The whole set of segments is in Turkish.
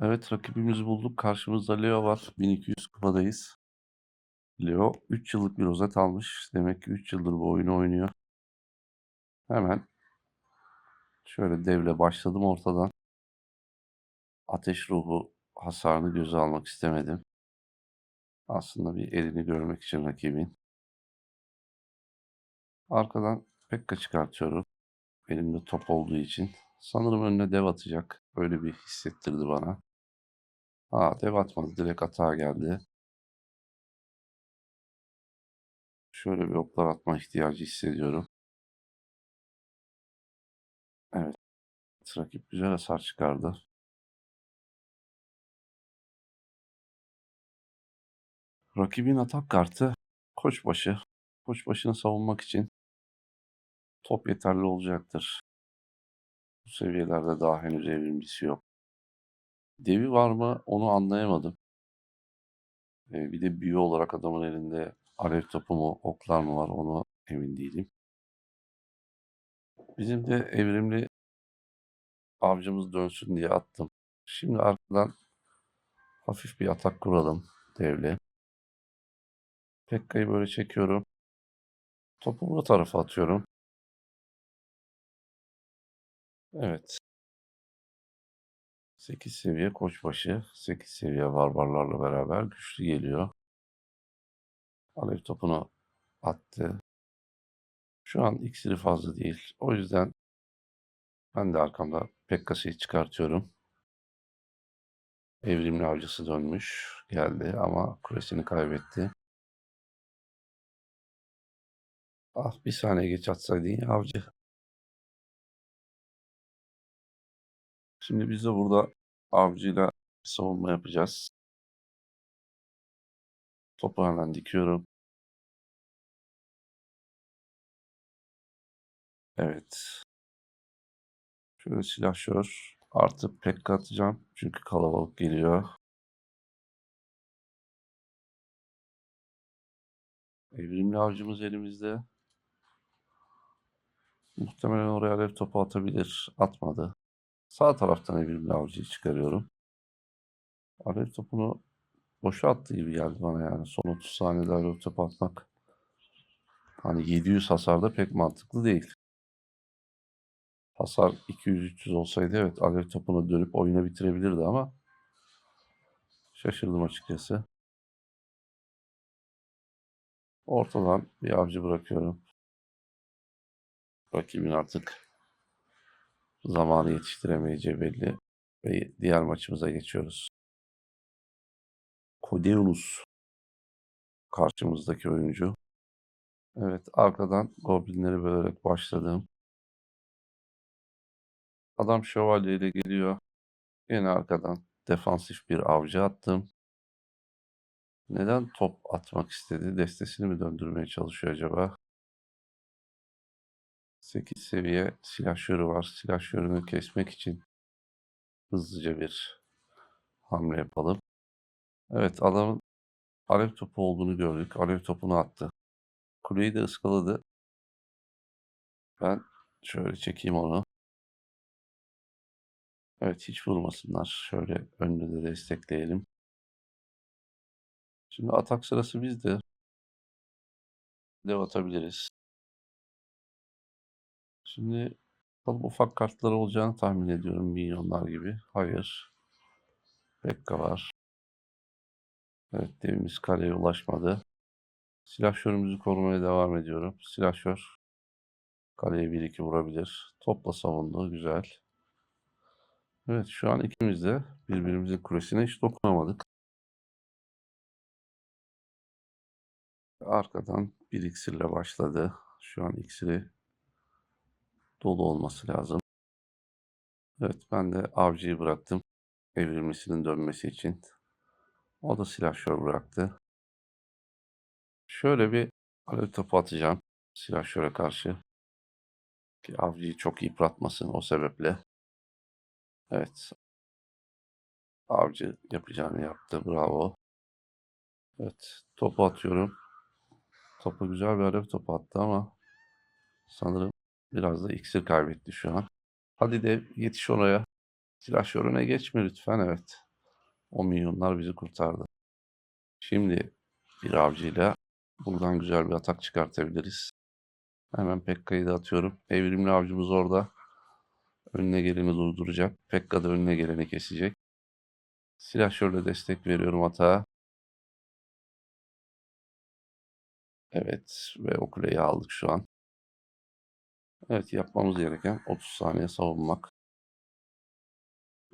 Evet, rakibimizi bulduk. Karşımızda Leo var. 1200 kupadayız. Leo 3 yıllık bir rozet almış. Demek ki 3 yıldır bu oyunu oynuyor. Hemen şöyle devle başladım ortadan. Ateş ruhu hasarını göze almak istemedim. Aslında bir elini görmek için rakibin. Arkadan Pekka çıkartıyorum. Elimde top olduğu için. Sanırım önüne dev atacak. Öyle bir hissettirdi bana. Aa dev atmadı. Direkt atağa geldi. Şöyle bir oklar atma ihtiyacı hissediyorum. Evet. Rakip güzel hasar çıkardı. Rakibin atak kartı Koçbaşı. Koçbaşı'nı savunmak için top yeterli olacaktır. Bu seviyelerde daha henüz evrimcisi yok. Devi var mı onu anlayamadım. Ee, bir de büyü olarak adamın elinde alev topu mu oklar mı var onu emin değilim. Bizim de evrimli avcımız dönsün diye attım. Şimdi arkadan hafif bir atak kuralım devle. Pekka'yı böyle çekiyorum. Topu bu tarafa atıyorum. Evet. 8 seviye koçbaşı, 8 seviye barbarlarla beraber güçlü geliyor. Alev topunu attı. Şu an iksiri fazla değil. O yüzden ben de arkamda Pekka'sıyı çıkartıyorum. Evrimli avcısı dönmüş. Geldi ama kulesini kaybetti. Ah bir saniye geç atsaydın ya avcı. Şimdi biz de burada avcıyla savunma yapacağız. Topu hemen dikiyorum. Evet. Şöyle silahşör. Artı pek atacağım. Çünkü kalabalık geliyor. Evrimli avcımız elimizde. Muhtemelen oraya alev topu atabilir. Atmadı. Sağ taraftan evrimli avcıyı çıkarıyorum. Alev topunu boşa attı gibi geldi bana yani. Son 30 saniyede alev topu atmak. Hani 700 hasarda pek mantıklı değil. Hasar 200-300 olsaydı evet alev topunu dönüp oyuna bitirebilirdi ama şaşırdım açıkçası. Ortadan bir avcı bırakıyorum. Rakibin artık zamanı yetiştiremeyeceği belli. Ve diğer maçımıza geçiyoruz. Kodeunus karşımızdaki oyuncu. Evet arkadan goblinleri bölerek başladım. Adam şövalye ile geliyor. Yine arkadan defansif bir avcı attım. Neden top atmak istedi? Destesini mi döndürmeye çalışıyor acaba? 8 seviye silahşörü var. Silahşörünü kesmek için hızlıca bir hamle yapalım. Evet adamın alev topu olduğunu gördük. Alev topunu attı. Kuleyi de ıskaladı. Ben şöyle çekeyim onu. Evet hiç vurmasınlar. Şöyle önünü de destekleyelim. Şimdi atak sırası bizde. Dev atabiliriz. Şimdi bakalım ufak kartlar olacağını tahmin ediyorum milyonlar gibi. Hayır. Pekka var. Evet devimiz kaleye ulaşmadı. Silahşörümüzü korumaya devam ediyorum. Silahşör kaleye 1-2 vurabilir. Topla savundu. Güzel. Evet şu an ikimiz de birbirimizin kulesine hiç dokunamadık. Arkadan bir iksirle başladı. Şu an iksiri dolu olması lazım. Evet ben de avcıyı bıraktım. Evrilmesinin dönmesi için. O da silahşör bıraktı. Şöyle bir alev topu atacağım silahşöre karşı. Ki avcıyı çok yıpratmasın o sebeple. Evet. Avcı yapacağını yaptı. Bravo. Evet. Topu atıyorum. Topu güzel bir alev topu attı ama sanırım biraz da iksir kaybetti şu an. Hadi de yetiş oraya. Silahşörüne geçme lütfen. Evet. O minyonlar bizi kurtardı. Şimdi bir avcıyla buradan güzel bir atak çıkartabiliriz. Hemen Pekka'yı da atıyorum. Evrimli avcımız orada. Önüne geleni durduracak. Pekka da önüne geleni kesecek. Silahşörle destek veriyorum atağa. Evet ve o kuleyi aldık şu an. Evet yapmamız gereken 30 saniye savunmak.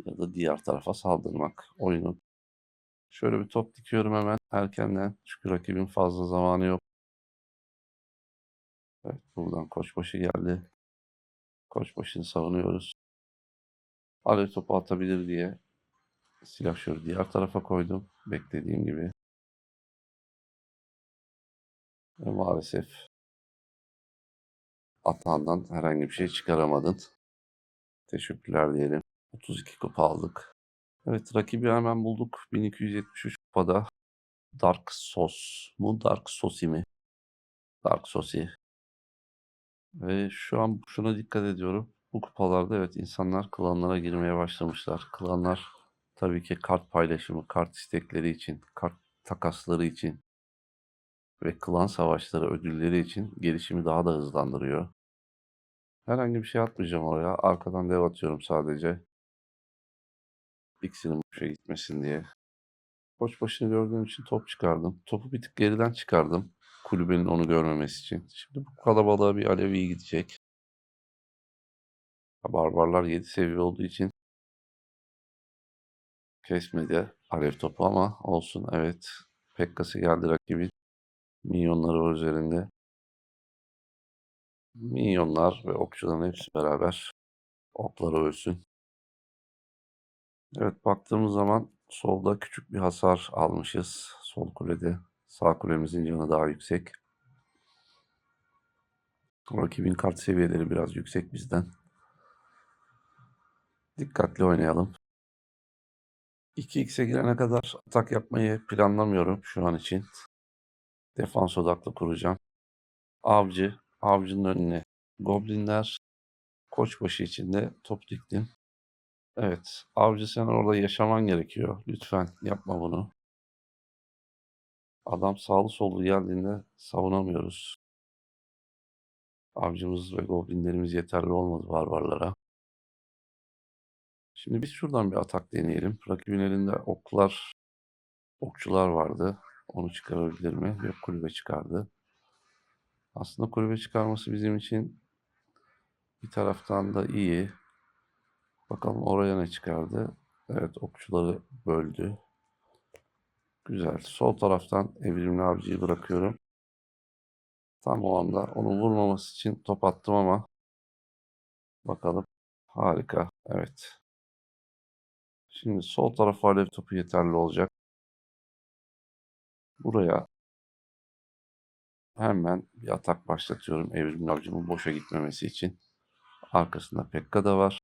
Ya da diğer tarafa saldırmak. Oyunun. Şöyle bir top dikiyorum hemen erkenden. Çünkü rakibin fazla zamanı yok. Evet buradan koçbaşı geldi. Koçbaşını savunuyoruz. Alev topu atabilir diye silahşörü diğer tarafa koydum. Beklediğim gibi. Ve maalesef atağından herhangi bir şey çıkaramadın. Teşekkürler diyelim. 32 kupa aldık. Evet rakibi hemen bulduk. 1273 kupada. Dark Sos mu? Dark Sosi mi? Dark Sosi. Ve şu an şuna dikkat ediyorum. Bu kupalarda evet insanlar klanlara girmeye başlamışlar. Klanlar tabii ki kart paylaşımı, kart istekleri için, kart takasları için ve klan savaşları ödülleri için gelişimi daha da hızlandırıyor. Herhangi bir şey atmayacağım oraya. Arkadan dev atıyorum sadece. X'inin boşa gitmesin diye. Koç başını gördüğüm için top çıkardım. Topu bir tık geriden çıkardım. Kulübenin onu görmemesi için. Şimdi bu kalabalığa bir Alevi gidecek. Barbarlar 7 seviye olduğu için kesmedi alev topu ama olsun evet. Pekkası geldi rakibin. Minyonları var üzerinde. Minyonlar ve okçuların hepsi beraber okları ölsün. Evet baktığımız zaman solda küçük bir hasar almışız. Sol kulede. Sağ kulemizin canı daha yüksek. Rakibin kart seviyeleri biraz yüksek bizden. Dikkatli oynayalım. 2x'e girene kadar atak yapmayı planlamıyorum şu an için. Defans odaklı kuracağım. Avcı, avcının önüne goblinler, koçbaşı içinde top diktim. Evet, avcı sen orada yaşaman gerekiyor. Lütfen yapma bunu. Adam sağlı sollu geldiğinde savunamıyoruz. Avcımız ve goblinlerimiz yeterli olmadı barbarlara. Şimdi biz şuradan bir atak deneyelim. Rakibin elinde oklar, okçular vardı. Onu çıkarabilir mi? Yok kulübe çıkardı. Aslında kulübe çıkarması bizim için bir taraftan da iyi. Bakalım oraya ne çıkardı. Evet okçuları böldü. Güzel. Sol taraftan evrimli avcıyı bırakıyorum. Tam o anda onu vurmaması için top attım ama bakalım. Harika. Evet. Şimdi sol tarafa alev topu yeterli olacak. Buraya hemen bir atak başlatıyorum evrimli avcımın boşa gitmemesi için. Arkasında Pekka da var.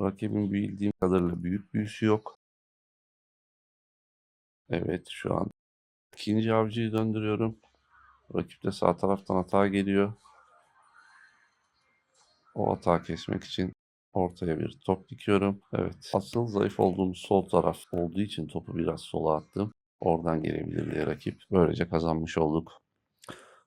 Rakibin bildiğim kadarıyla büyük büyüsü yok. Evet şu an ikinci avcıyı döndürüyorum. Rakip de sağ taraftan hata geliyor. O hata kesmek için ortaya bir top dikiyorum. Evet asıl zayıf olduğumuz sol taraf olduğu için topu biraz sola attım. Oradan gelebilir diye rakip. Böylece kazanmış olduk.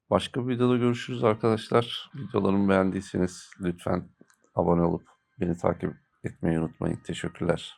Başka bir videoda görüşürüz arkadaşlar. Videolarımı beğendiyseniz lütfen abone olup beni takip etmeyi unutmayın. Teşekkürler.